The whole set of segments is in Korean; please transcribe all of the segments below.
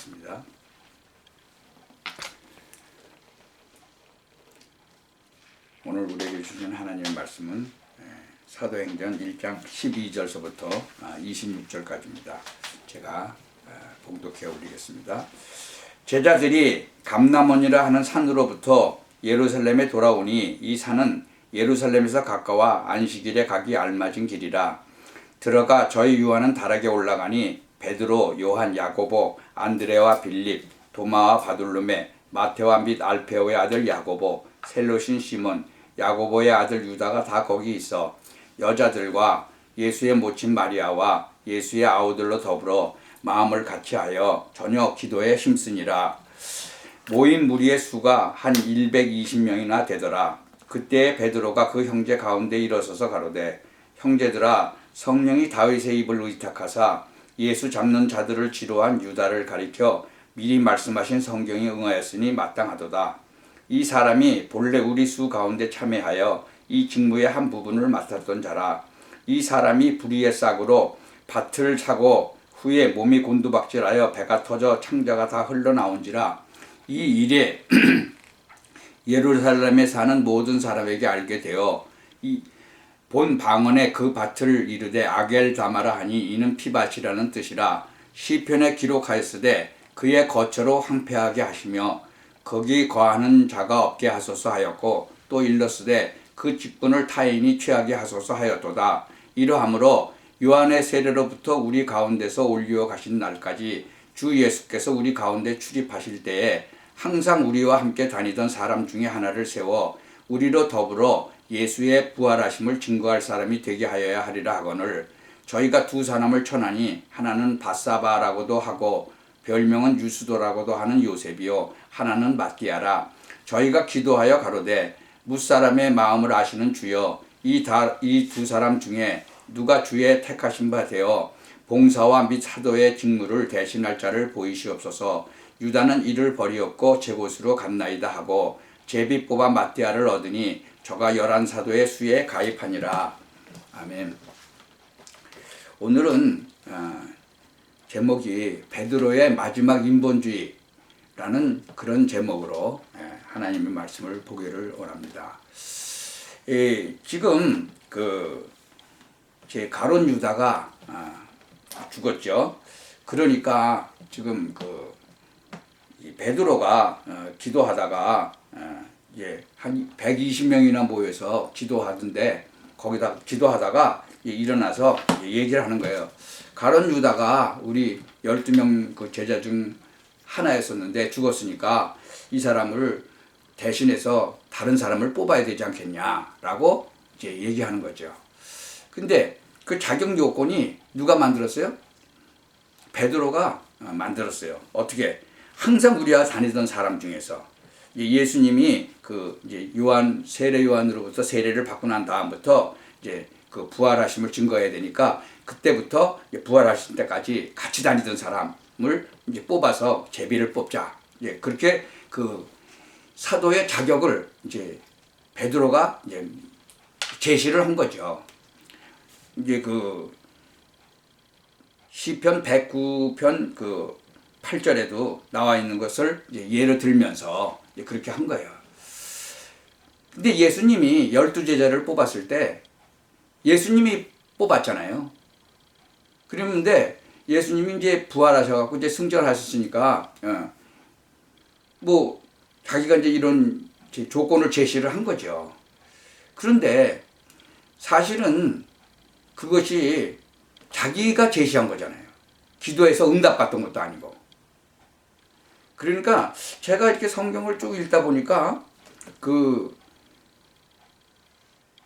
하겠습니다. 오늘 우리에게 주신 하나님의 말씀은 예, 사도행전 1장 12절서부터 26절까지입니다. 제가 아, 봉독해 올리겠습니다. 제자들이 감남원이라 하는 산으로부터 예루살렘에 돌아오니 이 산은 예루살렘에서 가까워 안식일에 가기 알맞은 길이라 들어가 저희 유하는 다락에 올라가니 베드로, 요한, 야고보, 안드레와 빌립, 도마와 바돌로메, 마테와 및 알페오의 아들 야고보, 셀로신 시몬, 야고보의 아들 유다가 다 거기 있어 여자들과 예수의 모친 마리아와 예수의 아우들로 더불어 마음을 같이하여 저녁 기도에 힘쓰니라. 모인 무리의 수가 한 120명이나 되더라. 그때 베드로가 그 형제 가운데 일어서서 가로되 형제들아 성령이 다윗의 입을 의탁하사 예수 잡는 자들을 지로한 유다를 가리켜 미리 말씀하신 성경에 응하였으니 마땅하도다. 이 사람이 본래 우리 수 가운데 참여하여 이 직무의 한 부분을 맡았던 자라. 이 사람이 불의의 싹으로 밭을 차고 후에 몸이 곤두박질하여 배가 터져 창자가 다 흘러나온지라. 이 일에 예루살렘에 사는 모든 사람에게 알게 되어 이 본 방언에 그 밭을 이르되 아겔 다마라 하니 이는 피밭이라는 뜻이라 시편에 기록하였으되 그의 거처로 황폐하게 하시며 거기 거하는 자가 없게 하소서 하였고 또 일렀으되 그 직분을 타인이 취하게 하소서 하였도다. 이러하므로 요한의 세례로부터 우리 가운데서 올리어 가신 날까지 주 예수께서 우리 가운데 출입하실 때에 항상 우리와 함께 다니던 사람 중에 하나를 세워 우리로 더불어 예수의 부활하심을 증거할 사람이 되게 하여야 하리라 하거늘 저희가 두 사람을 천하니 하나는 바사바라고도 하고 별명은 유수도라고도 하는 요셉이요 하나는 마띠아라 저희가 기도하여 가로되 무사람의 마음을 아시는 주여 이 두 사람 중에 누가 주의 택하신 바 되어 봉사와 및 사도의 직무를 대신할 자를 보이시옵소서 유다는 이를 버리었고 제 곳으로 갔나이다 하고 제비 뽑아 마띠아를 얻으니 저가 열한 사도의 수에 가입하니라 아멘 오늘은 어, 제목이 베드로의 마지막 인본주의라는 그런 제목으로 예, 하나님의 말씀을 보기를 원합니다. 예, 지금 그 제 가론 유다가 아, 죽었죠. 그러니까 지금 그 베드로가 어, 기도하다가 어, 예, 한 120명이나 모여서 기도하던데 거기다 기도하다가 일어나서 얘기를 하는 거예요. 가론 유다가 우리 12명 그 제자 중 하나였었는데 죽었으니까 이 사람을 대신해서 다른 사람을 뽑아야 되지 않겠냐라고 이제 얘기하는 거죠. 근데 그 자격 요건이 누가 만들었어요? 베드로가 어, 만들었어요. 어떻게? 항상 우리와 다니던 사람 중에서 예수님이 그 이제 요한 세례 요한으로부터 세례를 받고 난 다음부터 이제 그 부활하심을 증거해야 되니까 그때부터 부활하실 때까지 같이 다니던 사람을 이제 뽑아서 제비를 뽑자. 예, 그렇게 그 사도의 자격을 이제 베드로가 이제 제시를 한 거죠. 이제 그 시편 109편 그 8절에도 나와 있는 것을 예를 들면서 그렇게 한 거예요. 근데 예수님이 열두 제자를 뽑았을 때 예수님이 뽑았잖아요. 그랬는데 예수님이 이제 부활하셔갖고 이제 승전하셨으니까 어, 뭐 자기가 이제 이런 조건을 제시를 한 거죠. 그런데 사실은 그것이 자기가 제시한 거잖아요. 기도해서 응답받던 것도 아니고. 그러니까 제가 이렇게 성경을 쭉 읽다 보니까 그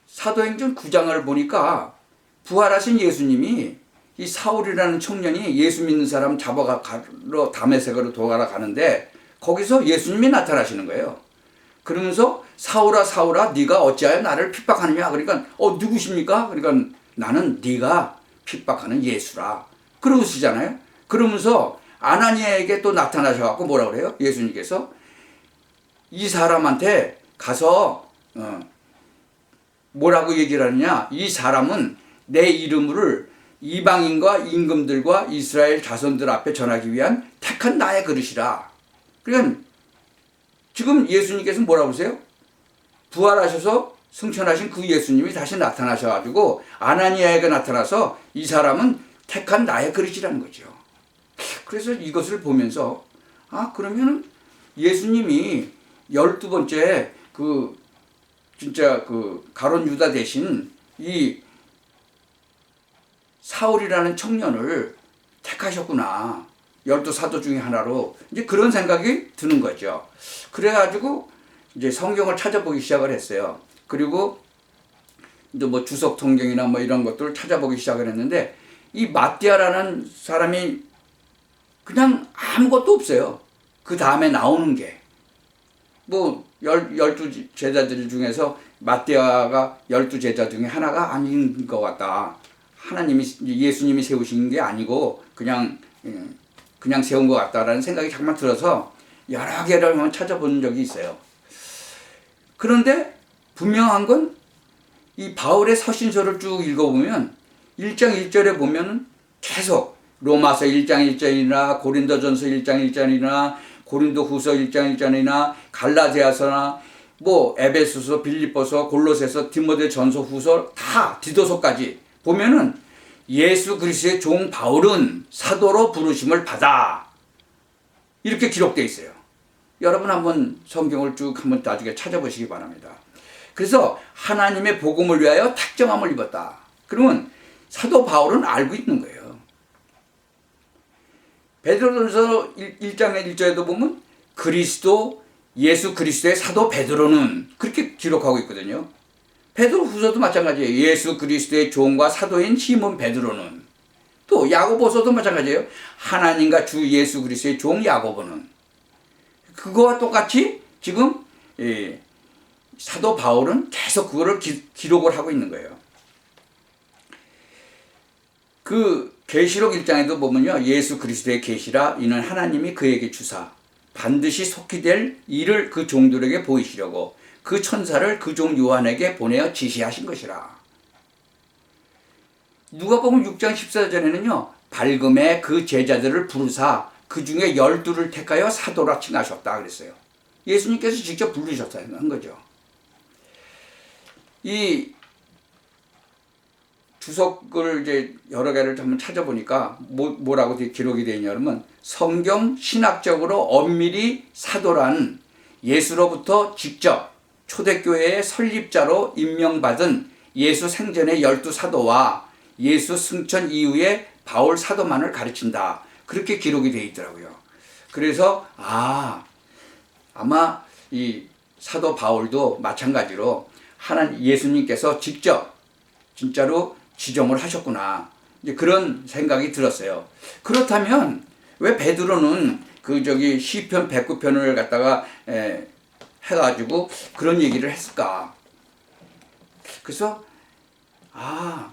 사도행전 9장을 보니까 부활하신 예수님이 이 사울이라는 청년이 예수 믿는 사람 잡아가러 담에색으로 도가러 가는데 거기서 예수님이 나타나시는 거예요. 그러면서 사울아 사울아 네가 어찌하여 나를 핍박하느냐 그러니까 어 누구십니까? 그러니까 나는 네가 핍박하는 예수라 그러시잖아요. 그러면서 아나니아에게 또 나타나셔갖고 뭐라 그래요? 예수님께서 이 사람한테 가서 어, 뭐라고 얘기를 하느냐? 이 사람은 내 이름을 이방인과 임금들과 이스라엘 자손들 앞에 전하기 위한 택한 나의 그릇이라. 그러니까 지금 예수님께서 뭐라고 그러세요? 부활하셔서 승천하신 그 예수님이 다시 나타나셔가지고 아나니아에게 나타나서 이 사람은 택한 나의 그릇이라는 거죠. 그래서 이것을 보면서 아 그러면은 예수님이 열두 번째 그 진짜 그 가론 유다 대신 이 사울이라는 청년을 택하셨구나. 열두 사도 중에 하나로 이제 그런 생각이 드는 거죠. 그래가지고 이제 성경을 찾아보기 시작을 했어요. 그리고 이제 뭐 주석 성경이나 뭐 이런 것들을 찾아보기 시작을 했는데 이 마띠아라는 사람이 그냥 아무것도 없어요. 그 다음에 나오는 게. 뭐, 열, 열두 제자들 중에서 마띠아가 열두 제자 중에 하나가 아닌 것 같다. 하나님이, 예수님이 세우신 게 아니고, 그냥, 예, 그냥 세운 것 같다라는 생각이 잠깐 들어서 여러 개를 찾아본 적이 있어요. 그런데 분명한 건 이 바울의 서신서를 쭉 읽어보면 1장 1절에 보면은 계속 로마서 1장 1절이나 고린도전서 1장 1절이나 고린도 후서 1장 1절이나 갈라디아서나 뭐 에베소서 빌립보서 골로새서 디모데 전서 후서 다 디도서까지 보면은 예수 그리스도의 종 바울은 사도로 부르심을 받아 이렇게 기록되어 있어요. 여러분 한번 성경을 쭉 한번 나중에 찾아보시기 바랍니다. 그래서 하나님의 복음을 위하여 택정함을 입었다. 그러면 사도 바울은 알고 있는 거예요. 베드로전서 1장의 1절에도 보면 그리스도 예수 그리스도의 사도 베드로는 그렇게 기록하고 있거든요. 베드로 후서도 마찬가지예요. 예수 그리스도의 종과 사도인 시몬 베드로는 또 야고보서도 마찬가지예요. 하나님과 주 예수 그리스도의 종 야고보는 그거와 똑같이 지금 예, 사도 바울은 계속 그거를 기, 기록을 하고 있는 거예요. 그 계시록 1장에도 보면요. 예수 그리스도의 계시라 이는 하나님이 그에게 주사 반드시 속히 될 일을 그 종들에게 보이시려고 그 천사를 그 종 요한에게 보내어 지시하신 것이라. 누가 보면 6장 14절에는요. 밝음에 그 제자들을 부르사 그 중에 열두를 택하여 사도라 칭하셨다 그랬어요. 예수님께서 직접 부르셨다는 거죠. 이 주석을 이제 여러 개를 한번 찾아보니까 뭐, 뭐라고 기록이 되어 있냐면 성경 신학적으로 엄밀히 사도란 예수로부터 직접 초대교회의 설립자로 임명받은 예수 생전의 열두 사도와 예수 승천 이후에 바울 사도만을 가르친다. 그렇게 기록이 되어 있더라고요. 그래서 아 아마 이 사도 바울도 마찬가지로 하나님 예수님께서 직접 진짜로 지정을 하셨구나. 이제 그런 생각이 들었어요. 그렇다면 왜 베드로는 그 저기 시편 109편을 갖다가 에, 해가지고 그런 얘기를 했을까? 그래서 아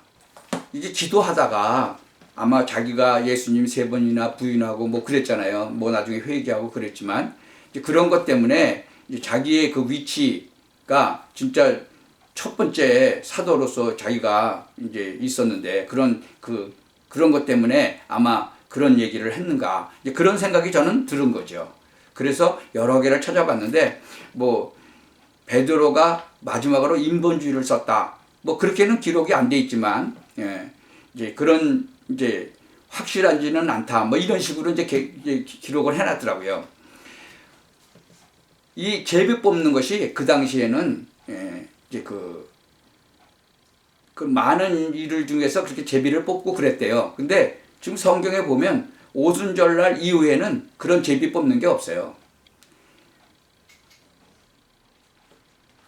이제 기도하다가 아마 자기가 예수님 세 번이나 부인하고 뭐 그랬잖아요. 뭐 나중에 회개하고 그랬지만 이제 그런 것 때문에 이제 자기의 그 위치가 진짜 첫 번째 사도로서 자기가 이제 있었는데 그런 그 그런 것 때문에 아마 그런 얘기를 했는가 이제 그런 생각이 저는 들은 거죠. 그래서 여러 개를 찾아봤는데 뭐 베드로가 마지막으로 인본주의를 썼다. 뭐 그렇게는 기록이 안 돼 있지만 예, 이제 그런 이제 확실하지는 않다. 뭐 이런 식으로 이제 기록을 해놨더라고요. 이 제비 뽑는 것이 그 당시에는 예, 이제 그, 그 많은 일을 중에서 그렇게 제비를 뽑고 그랬대요. 근데 지금 성경에 보면 오순절날 이후에는 그런 제비 뽑는 게 없어요.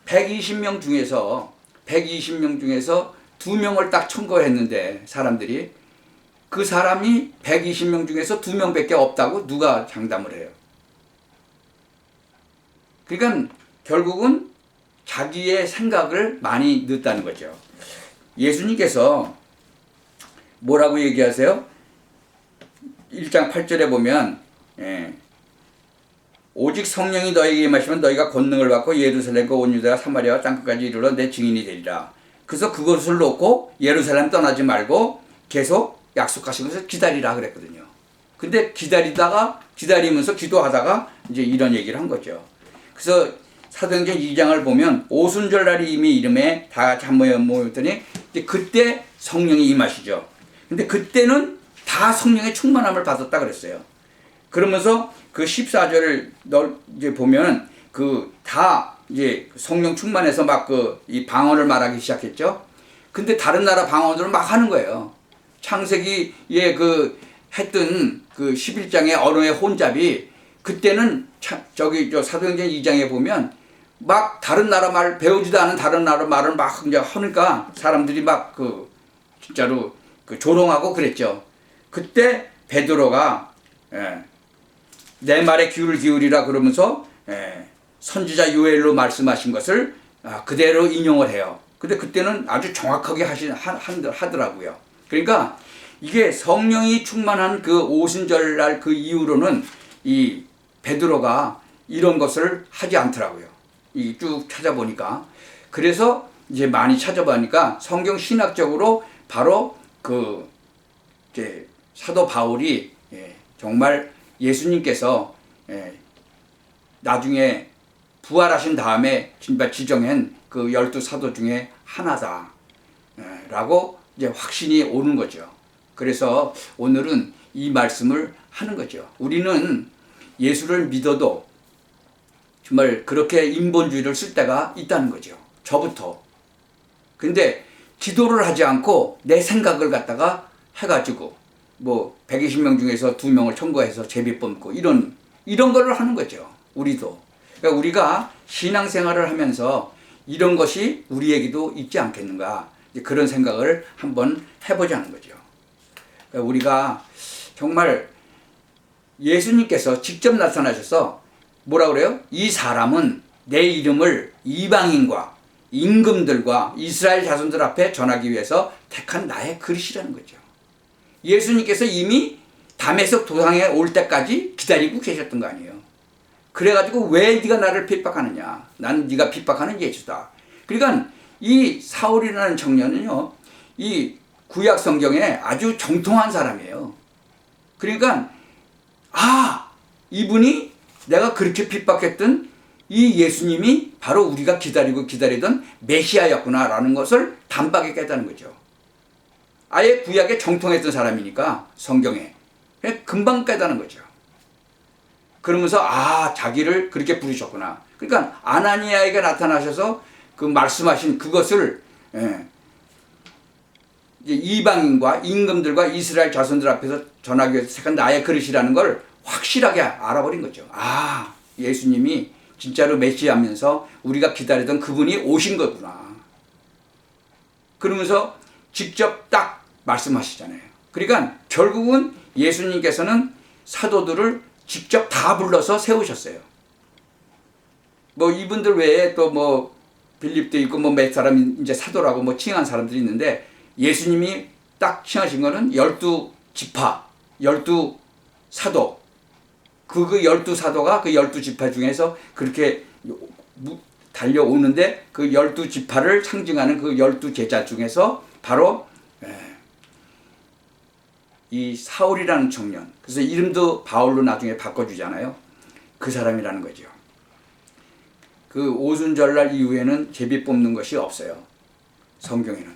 120명 중에서 120명 중에서 두 명을 딱 청거했는데 사람들이 그 사람이 120명 중에서 두 명밖에 없다고 누가 장담을 해요. 그러니까 결국은 자기의 생각을 많이 넣었다는 거죠. 예수님께서 뭐라고 얘기하세요? 1장 8절에 보면 예, 오직 성령이 너에게 임하시면 너희가 권능을 받고 예루살렘과 온 유다와 사마리아와 땅끝까지 이르러 내 증인이 되리라. 그래서 그것을 놓고 예루살렘 떠나지 말고 계속 약속하시면서 기다리라 그랬거든요. 근데 기다리다가 기다리면서 기도하다가 이제 이런 얘기를 한 거죠. 그래서 사도행전 2장을 보면 오순절 날이 이미 이름에 다 같이 한 모여 모였더니 그때 성령이 임하시죠. 근데 그때는 다 성령의 충만함을 받았다 그랬어요. 그러면서 그 14절을 널 이제 보면 그 다 이제 성령 충만해서 막 그 이 방언을 말하기 시작했죠. 근데 다른 나라 방언들은 막 하는 거예요. 창세기에 그 했던 그 11장의 언어의 혼잡이 그때는 차, 저기 저 사도행전 2장에 보면 막 다른 나라 말 배우지도 않은 다른 나라 말을 막 이제 하니까 사람들이 막 그 진짜로 그 조롱하고 그랬죠. 그때 베드로가 예, 내 말에 귀를 기울이라 그러면서 예, 선지자 요엘로 말씀하신 것을 아, 그대로 인용을 해요. 근데 그때는 아주 정확하게 하시 하, 하더라고요. 그러니까 이게 성령이 충만한 그 오순절 날 그 이후로는 이 베드로가 이런 것을 하지 않더라고요. 이쭉 찾아보니까 그래서 이제 많이 찾아보니까 성경 신학적으로 바로 그 이제 사도 바울이 예, 정말 예수님께서 예, 나중에 부활하신 다음에 진짜 지정한 그 열두 사도 중에 하나다. 예, 라고 이제 확신이 오는 거죠. 그래서 오늘은 이 말씀을 하는 거죠. 우리는 예수를 믿어도 정말 그렇게 인본주의를 쓸 때가 있다는 거죠. 저부터. 근데 기도를 하지 않고 내 생각을 갖다가 해가지고 뭐 120명 중에서 두 명을 청구해서 제비 뽑고 이런 이런 거를 하는 거죠. 우리도. 그러니까 우리가 신앙생활을 하면서 이런 것이 우리에게도 있지 않겠는가 그런 생각을 한번 해보자는 거죠. 그러니까 우리가 정말 예수님께서 직접 나타나셔서 뭐라 그래요? 이 사람은 내 이름을 이방인과 임금들과 이스라엘 자손들 앞에 전하기 위해서 택한 나의 그릇이라는 거죠. 예수님께서 이미 담에서 도상에 올 때까지 기다리고 계셨던 거 아니에요. 그래가지고 왜 네가 나를 핍박하느냐? 나는 네가 핍박하는 예수다. 그러니까 이 사울이라는 청년은요, 이 구약 성경에 아주 정통한 사람이에요. 그러니까 아 이분이 내가 그렇게 핍박했던 이 예수님이 바로 우리가 기다리고 기다리던 메시아였구나라는 것을 단박에 깨닫는 거죠. 아예 구약에 정통했던 사람이니까 성경에 금방 깨닫는 거죠. 그러면서 아 자기를 그렇게 부르셨구나. 그러니까 아나니아에게 나타나셔서 그 말씀하신 그것을 예, 이방인과 임금들과 이스라엘 자손들 앞에서 전하기 위해서 택한 나의 그릇이라는 걸 확실하게 알아버린 거죠. 아 예수님이 진짜로 메시아면서 우리가 기다리던 그분이 오신 거구나. 그러면서 직접 딱 말씀하시잖아요. 그러니까 결국은 예수님께서는 사도들을 직접 다 불러서 세우셨어요. 뭐 이분들 외에 또 뭐 빌립도 있고 뭐몇 사람 이제 사도라고 뭐 칭한 사람들이 있는데 예수님이 딱 칭하신 거는 열두 지파, 열두 사도. 그, 그 열두 사도가 그 열두 지파 중에서 그렇게 달려오는데 그 열두 지파를 상징하는 그 열두 제자 중에서 바로 이 사울이라는 청년. 그래서 이름도 바울로 나중에 바꿔주잖아요. 그 사람이라는 거죠. 그 오순절날 이후에는 제비 뽑는 것이 없어요. 성경에는.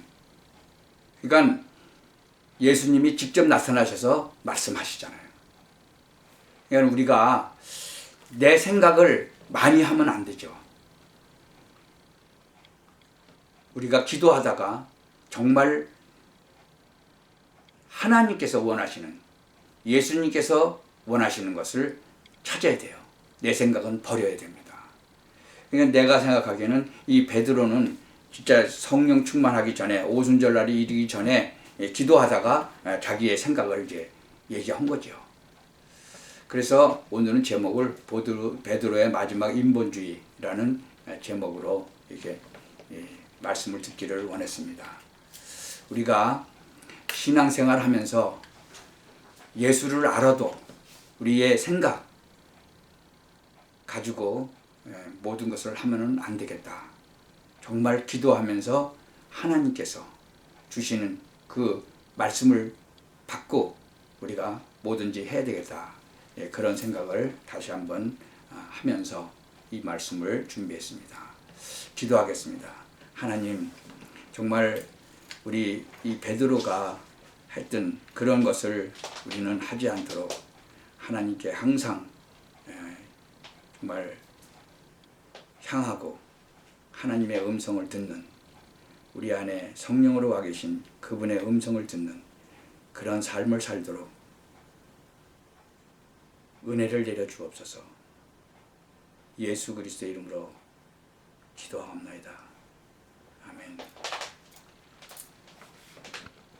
그러니까 예수님이 직접 나타나셔서 말씀하시잖아요. 그러니까 우리가 내 생각을 많이 하면 안 되죠. 우리가 기도하다가 정말 하나님께서 원하시는 예수님께서 원하시는 것을 찾아야 돼요. 내 생각은 버려야 됩니다. 그러니까 내가 생각하기에는 이 베드로는 진짜 성령 충만하기 전에 오순절 날이 이르기 전에 기도하다가 자기의 생각을 이제 얘기한 거죠. 그래서 오늘은 제목을 베드로의 마지막 인본주의라는 제목으로 이렇게 말씀을 듣기를 원했습니다. 우리가 신앙생활 하면서 예수를 알아도 우리의 생각 가지고 예, 모든 것을 하면은 안 되겠다. 정말 기도하면서 하나님께서 주시는 그 말씀을 받고 우리가 뭐든지 해야 되겠다. 예, 그런 생각을 다시 한번 아, 하면서 이 말씀을 준비했습니다. 기도하겠습니다. 하나님, 정말 우리 이 베드로가 했던 그런 것을 우리는 하지 않도록 하나님께 항상 예, 정말 향하고 하나님의 음성을 듣는 우리 안에 성령으로 와 계신 그분의 음성을 듣는 그런 삶을 살도록 은혜를 내려 주옵소서. 예수 그리스도의 이름으로 기도하옵나이다. 아멘.